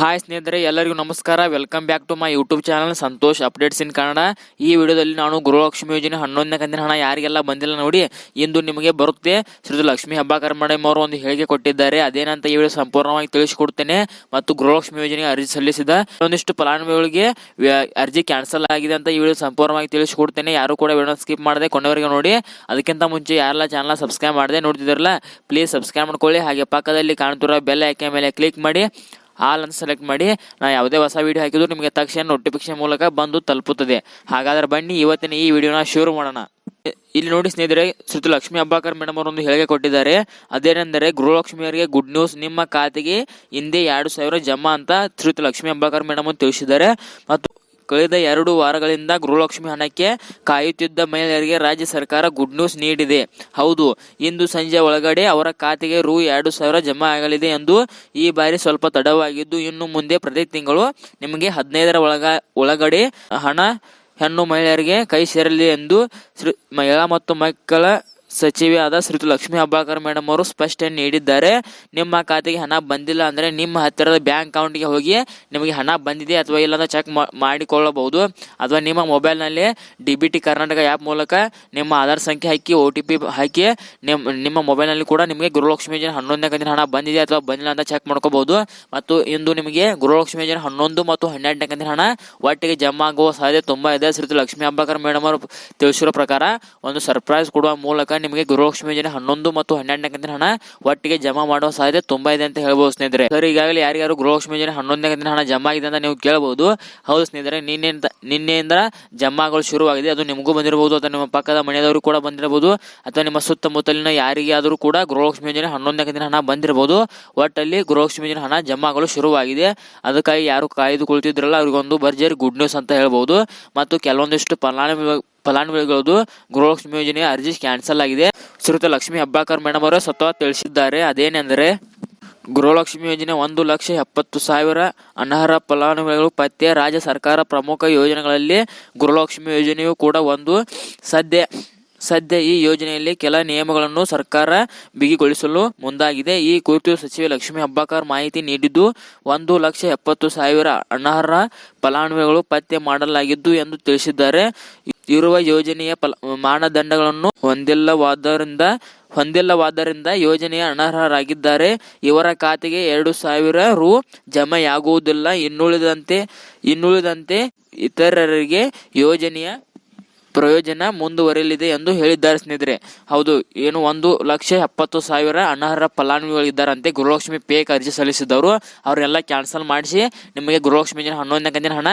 Hi ಸ್ನೇಹಿತರೆ, ಎಲ್ಲರಿಗೂ ನಮಸ್ಕಾರ. Welcome back to my YouTube channel Santosh updates in Kannada ಈ ವಿಡಿಯೋದಲ್ಲಿ ನಾನು ಗೃಹಲಕ್ಷ್ಮಿ ಯೋಜನೆ ಹನ್ನೊಂದನೇ ಕಂತಿನ ಹಣ ಯಾರಿಗೆಲ್ಲ ಬಂದಿಲ್ಲ ನೋಡಿ, ಇಂದು ನಿಮಗೆ ಬರುತ್ತೆ. ಶ್ರೀ ಲಕ್ಷ್ಮಿ ಹಬ್ಬ ಮೇಡಮ್ ಅವರು ಒಂದು ಹೇಳಿಕೆ ಕೊಟ್ಟಿದ್ದಾರೆ. ಅದೇನಂತ ಈ ವಿಡಿಯೋ ಸಂಪೂರ್ಣವಾಗಿ ತಿಳಿಸಿಕೊಡ್ತೇನೆ ಮತ್ತು ಗೃಹಲಕ್ಷ್ಮಿ ಯೋಜನೆಗೆ ಅರ್ಜಿ ಸಲ್ಲಿಸಿದ ಒಂದಿಷ್ಟು ಫಲಾನುಭವಿಗಳಿಗೆ ಅರ್ಜಿ ಕ್ಯಾನ್ಸಲ್ ಆಗಿದೆ ಅಂತ ಈ ವಿಡಿಯೋ ಸಂಪೂರ್ಣವಾಗಿ ತಿಳಿಸಿಕೊಡ್ತೇನೆ. ಯಾರು ಕೂಡ ವಿಡಿಯೋ ಸ್ಕಿಪ್ ಮಾಡದೆ ಕೊನೆವರೆಗೆ ನೋಡಿ. ಅದಕ್ಕಿಂತ ಮುಂಚೆ ಯಾರೆಲ್ಲ ಚಾನಲ್ ಸಬ್ಸ್ಕ್ರೈಬ್ ಮಾಡದೆ ನೋಡ್ತಿದ್ದಾರಲ್ಲ ಪ್ಲೀಸ್ ಸಬ್ಸ್ಕ್ರೈಬ್ ಮಾಡ್ಕೊಳ್ಳಿ. ಹಾಗೆ ಪಕ್ಕದಲ್ಲಿ ಕಾಣ್ತಿರೋ ಬೆಲ್ ಐಕೆ ಮೇಲೆ ಕ್ಲಿಕ್ ಮಾಡಿ. ಆಲ್ ಅಂತ ಸೆಲೆಕ್ಟ್ ಮಾಡಿ ನಾ ಯಾವುದೇ ಹೊಸ ವಿಡಿಯೋ ಹಾಕಿದ್ರು ನಿಮಗೆ ತಕ್ಷಣ ನೋಟಿಫಿಕೇಶನ್ ಮೂಲಕ ಬಂದು ತಲುಪುತ್ತದೆ. ಹಾಗಾದ್ರೆ ಬನ್ನಿ ಇವತ್ತಿನ ಈ ವಿಡಿಯೋನ ಶುರು ಮಾಡೋಣ. ಇಲ್ಲಿ ನೋಡಿ ಸ್ನೇಹಿತರೆ ಶ್ರೀ ಲಕ್ಷ್ಮಿ ಅಬ್ಬಾಕರ್ ಮೇಡಮ್ ಒಂದು ಹೇಳಿಕೆ ಕೊಟ್ಟಿದ್ದಾರೆ. ಅದೇನೆಂದರೆ ಗೃಹಲಕ್ಷ್ಮಿಯವರಿಗೆ ಗುಡ್ ನ್ಯೂಸ್ ನಿಮ್ಮ ಖಾತೆಗೆ ಹಿಂದೆ ಎರಡು ಸಾವಿರ ಜಮಾ ಅಂತ ಶ್ರೀ ಲಕ್ಷ್ಮಿ ಅಬ್ಬಾಕರ್ ಮೇಡಮ್ ತಿಳಿಸಿದ್ದಾರೆ. ಮತ್ತು ಕಳೆದ ಎರಡು ವಾರಗಳಿಂದ ಗೃಹಲಕ್ಷ್ಮಿ ಹಣಕ್ಕೆ ಕಾಯುತ್ತಿದ್ದ ಮಹಿಳೆಯರಿಗೆ ರಾಜ್ಯ ಸರ್ಕಾರ ಗುಡ್ ನ್ಯೂಸ್ ನೀಡಿದೆ. ಹೌದು, ಇಂದು ಸಂಜೆ ಒಳಗಡೆ ಅವರ ಖಾತೆಗೆ ರು ಎರಡು ಸಾವಿರ ಜಮಾ ಆಗಲಿದೆ ಎಂದು ಈ ಬಾರಿ ಸ್ವಲ್ಪ ತಡವಾಗಿದ್ದು, ಇನ್ನು ಮುಂದೆ ಪ್ರತಿ ತಿಂಗಳು ನಿಮಗೆ ಹದಿನೈದರ ಒಳಗ, ಒಳಗಡೆ ಹಣ ಹೆಣ್ಣು ಮಹಿಳೆಯರಿಗೆ ಕೈ ಸೇರಲಿ ಎಂದು ಶ್ರೀ ಮಹಿಳಾ ಮತ್ತು ಮಕ್ಕಳ ಸಚಿವೆಯಾದ ಶ್ರೀತು ಲಕ್ಷ್ಮಿ ಹಬ್ಬಾಕರ್ ಮೇಡಮ್ ಅವರು ಸ್ಪಷ್ಟನೆ ನೀಡಿದ್ದಾರೆ. ನಿಮ್ಮ ಖಾತೆಗೆ ಹಣ ಬಂದಿಲ್ಲ ಅಂದರೆ ನಿಮ್ಮ ಹತ್ತಿರದ ಬ್ಯಾಂಕ್ ಅಕೌಂಟ್ಗೆ ಹೋಗಿ ನಿಮಗೆ ಹಣ ಬಂದಿದೆ ಅಥವಾ ಇಲ್ಲ ಅಂತ ಚೆಕ್ ಮಾಡಿಕೊಳ್ಳಬಹುದು. ಅಥವಾ ನಿಮ್ಮ ಮೊಬೈಲ್ನಲ್ಲಿ D B T Karnataka app ಮೂಲಕ ನಿಮ್ಮ ಆಧಾರ್ ಸಂಖ್ಯೆ ಹಾಕಿ ಒ ಟಿ ಪಿ ಹಾಕಿ ನಿಮ್ಮ ನಿಮ್ಮ ಮೊಬೈಲ್ನಲ್ಲಿ ಕೂಡ ನಿಮಗೆ ಗೃಹಲಕ್ಷ್ಮಿ ಯೋಜನೆ ಹನ್ನೊಂದನೇ ಕಂತಿನ ಹಣ ಬಂದಿದೆ ಅಥವಾ ಬಂದಿಲ್ಲ ಅಂತ ಚೆಕ್ ಮಾಡ್ಕೋಬಹುದು. ಮತ್ತು ಇಂದು ನಿಮಗೆ ಗೃಹಲಕ್ಷ್ಮಿ ಯೋಜನೆ ಹನ್ನೊಂದು ಮತ್ತು ಹನ್ನೆರಡನೇ ಕಂತಿನ ಹಣ ಒಟ್ಟಿಗೆ ಜಮಾ ಆಗುವ ಸಾಧ್ಯತೆ ತುಂಬಾ ಇದೆ. ಶ್ರೀತು ಲಕ್ಷ್ಮಿ ಹಬ್ಬಾಕರ್ ಮೇಡಮ್ ಅವರು ತಿಳಿಸಿರೋ ಪ್ರಕಾರ ಒಂದು ಸರ್ಪ್ರೈಸ್ ಕೊಡುವ ಮೂಲಕ ನಿಮಗೆ ಗೃಹಲಕ್ಷ್ಮಿ ಯೋಜನೆ ಹನ್ನೊಂದು ಮತ್ತು ಹನ್ನೆರಡನೇ ಕಂತಿನ ಹಣ ಒಟ್ಟಿಗೆ ಜಮಾ ಮಾಡುವ ಸಾಧ್ಯತೆ ತುಂಬಾ ಇದೆ ಅಂತ ಹೇಳ್ಬೋದು ಸ್ನೇಹಿತರೆ. ಸರ್, ಈಗಾಗಲೇ ಯಾರ್ಯಾರು ಗೃಹಲಕ್ಷ್ಮಿ ಯೋಜನೆ ಹನ್ನೊಂದನೇ ಕಂತಿನ ಹಣ ಜಮಾ ಆಗಿದೆ ಅಂತ ನೀವು ಕೇಳಬಹುದು ಹೌದು ಸ್ನೇಹಿತರೆ, ನಿನ್ನೆ ನಿನ್ನೆಯಿಂದ ಜಮಾಗಳು ಶುರುವಾಗಿದೆ. ಅದು ನಿಮಗೂ ಬಂದಿರಬಹುದು ಅಥವಾ ನಿಮ್ಮ ಪಕ್ಕದ ಮನೆಯವರು ಕೂಡ ಬಂದಿರಬಹುದು ಅಥವಾ ನಿಮ್ಮ ಸುತ್ತಮುತ್ತಲಿನ ಯಾರಿಗೆ ಆದರೂ ಕೂಡ ಗೃಹಲಕ್ಷ್ಮಿ ಯೋಜನೆ ಹನ್ನೊಂದನೇ ಕಂತಿನ ಹಣ ಬಂದಿರಬಹುದು. ಒಟ್ಟಲ್ಲಿ ಗೃಹಲಕ್ಷ್ಮಿ ಯೋಜನೆ ಹಣ ಜಮಾಗಳು ಶುರುವಾಗಿದೆ. ಅದಕ್ಕಾಗಿ ಯಾರು ಕಾಯ್ದುಕೊಳ್ತಿದ್ರಲ್ಲ, ಅವ್ರಿಗೊಂದು ಭರ್ಜರಿ ಗುಡ್ ನ್ಯೂಸ್ ಅಂತ ಹೇಳ್ಬೋದು. ಮತ್ತು ಕೆಲವೊಂದಿಷ್ಟು ಫಲಾನುಭವಿ ಫಲಾನುಭವಿಗಳದು ಗೃಹಲಕ್ಷ್ಮಿ ಯೋಜನೆಯ ಅರ್ಜಿ ಕ್ಯಾನ್ಸಲ್ ಆಗಿದೆ. ಶ್ರೀಯುತ ಲಕ್ಷ್ಮಿ ಹಬ್ಬಾಕರ್ ಮೇಡಮ್ ಅವರು ಸ್ವತಃ ತಿಳಿಸಿದ್ದಾರೆ. ಅದೇನೆಂದರೆ, ಗೃಹಲಕ್ಷ್ಮಿ ಯೋಜನೆ ಒಂದು ಲಕ್ಷ ಎಪ್ಪತ್ತು ಸಾವಿರ ಅನರ್ಹ ಫಲಾನುಭವಿಗಳು ಪತ್ತೆ. ರಾಜ್ಯ ಸರ್ಕಾರ ಪ್ರಮುಖ ಯೋಜನೆಗಳಲ್ಲಿ ಗೃಹಲಕ್ಷ್ಮಿ ಯೋಜನೆಯು ಕೂಡ ಒಂದು. ಸದ್ಯ ಸದ್ಯ ಈ ಯೋಜನೆಯಲ್ಲಿ ಕೆಲ ನಿಯಮಗಳನ್ನು ಸರ್ಕಾರ ಬಿಗಿಗೊಳಿಸಲು ಮುಂದಾಗಿದೆ. ಈ ಕುರಿತು ಸಚಿವೆ ಲಕ್ಷ್ಮಿ ಹಬ್ಬಾಕರ್ ಮಾಹಿತಿ ನೀಡಿದ್ದು, ಒಂದು ಲಕ್ಷ ಎಪ್ಪತ್ತು ಸಾವಿರ ಅನರ್ಹ ಫಲಾನುಭವಿಗಳು ಪತ್ತೆ ಮಾಡಲಾಗಿದ್ದು ಎಂದು ತಿಳಿಸಿದ್ದಾರೆ. ಇರುವ ಯೋಜನೆಯ ಫಲ, ಮಾನದಂಡಗಳನ್ನು ಹೊಂದಿಲ್ಲವಾದ್ದರಿಂದ ಹೊಂದಿಲ್ಲವಾದ್ದರಿಂದ ಯೋಜನೆಯ ಅನರ್ಹರಾಗಿದ್ದಾರೆ. ಇವರ ಖಾತೆಗೆ ಎರಡು ಸಾವಿರ ರು ಜಮೆಯಾಗುವುದಿಲ್ಲ. ಇನ್ನುಳಿದಂತೆ ಇನ್ನುಳಿದಂತೆ ಇತರರಿಗೆ ಯೋಜನೆಯ ಪ್ರಯೋಜನ ಮುಂದುವರಿಯಲಿದೆ ಎಂದು ಹೇಳಿದ್ದಾರೆ ಸ್ನೇಹಿತರೆ. ಹೌದು, ಏನು ಒಂದು ಲಕ್ಷ ಎಪ್ಪತ್ತು ಸಾವಿರ ಅನರ್ಹ ಫಲಾನುಭವಿಗಳಿದ್ದಾರಂತೆ ಗೃಹಲಕ್ಷ್ಮಿ ಪೇಕ್ ಅರ್ಜಿ ಸಲ್ಲಿಸಿದವರು. ಅವರೆಲ್ಲ ಕ್ಯಾನ್ಸಲ್ ಮಾಡಿಸಿ ನಿಮಗೆ ಗೃಹಲಕ್ಷ್ಮಿ ಯೋಜನೆ, ಹನ್ನೊಂದನೇ ಕಂತಿನ ಹಣ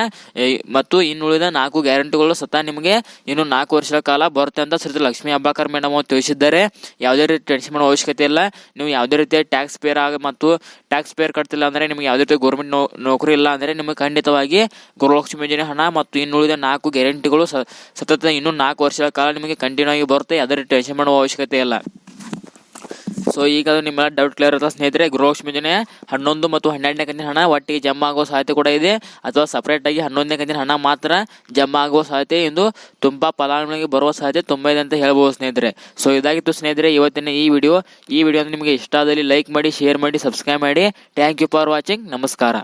ಮತ್ತು ಇನ್ನುಳಿದ ನಾಲ್ಕು ಗ್ಯಾರಂಟಿಗಳು ಸತ ನಿಮಗೆ ಇನ್ನು ನಾಲ್ಕು ವರ್ಷಗಳ ಕಾಲ ಬರುತ್ತೆ ಅಂತ ಶ್ರೀ ಲಕ್ಷ್ಮಿ ಅಬ್ಬಾಕರ್ ಮೇಡಮ್ ಅವರು ತಿಳಿಸಿದ್ದಾರೆ. ಯಾವುದೇ ರೀತಿ ಟೆನ್ಷನ್ ಮಾಡೋ ಅವಶ್ಯಕತೆ ಇಲ್ಲ. ನೀವು ಯಾವುದೇ ರೀತಿಯ ಟ್ಯಾಕ್ಸ್ ಪೇರ್ ಆಗ ಮತ್ತು ಟ್ಯಾಕ್ಸ್ ಪೇರ್ ಕಟ್ತಿಲ್ಲ ಅಂದರೆ ನಿಮಗೆ ಯಾವುದೇ ರೀತಿ ಗೌರ್ಮೆಂಟ್ ನೋ, ನೌಕರಿ ಇಲ್ಲ ಅಂದರೆ ನಿಮಗೆ ಖಂಡಿತವಾಗಿ ಗೃಹಲಕ್ಷ್ಮಿ ಯೋಜನೆ, ಹಣ ಮತ್ತು ಇನ್ನುಳಿದ ನಾಲ್ಕು ಗ್ಯಾರಂಟಿಗಳು ಸ ಸತತ ಇನ್ನೂ ನಾಲ್ಕು ವರ್ಷಗಳ ಕಾಲ ನಿಮಗೆ ಕಂಟಿನ್ಯೂ ಆಗಿ ಬರುತ್ತೆ ರೀತಿ ಟೆನ್ಷನ್ ಮಾಡುವ ಅವಶ್ಯಕತೆ ಇಲ್ಲ. ಸೊ ಈಗ ನಿಮ್ಮ ಡೌಟ್ ಕ್ಲಿಯರ್ ಇರುತ್ತೆ ಸ್ನೇಹಿತರೆ? ಗೃಹಲಕ್ಷ್ಮಿ ಯೋಜನೆ ಹನ್ನೊಂದು ಮತ್ತು ಹನ್ನೆರಡನೇ ಕಂತಿನ ಹಣ ಒಟ್ಟಿಗೆ ಜಮಾ ಆಗುವ ಸಾಧ್ಯತೆ ಕೂಡ ಇದೆ. ಅಥವಾ ಸಪ್ರೇಟಾಗಿ ಹನ್ನೊಂದನೇ ಕಂತಿನ ಹಣ ಮಾತ್ರ ಜಮಾ ಆಗುವ ಸಾಧ್ಯತೆ ಎಂದು ತುಂಬ ಫಲಾನುಭವಿಗೆ ಬರುವ ಸಾಧ್ಯತೆ ತುಂಬ ಇದೆ ಅಂತ ಹೇಳ್ಬೋದು ಸ್ನೇಹಿತರೆ. ಸೊ ಇದಾಗಿತ್ತು ಸ್ನೇಹಿತರೆ, ಇವತ್ತಿನ ಈ ವಿಡಿಯೋ ಈ ವಿಡಿಯೋ ನಿಮಗೆ ಇಷ್ಟ ಆದಲ್ಲಿ ಲೈಕ್ ಮಾಡಿ ಶೇರ್ ಮಾಡಿ ಸಬ್ಸ್ಕ್ರೈಬ್ ಮಾಡಿ. ಥ್ಯಾಂಕ್ ಯು ಫಾರ್ ವಾಚಿಂಗ್ ನಮಸ್ಕಾರ.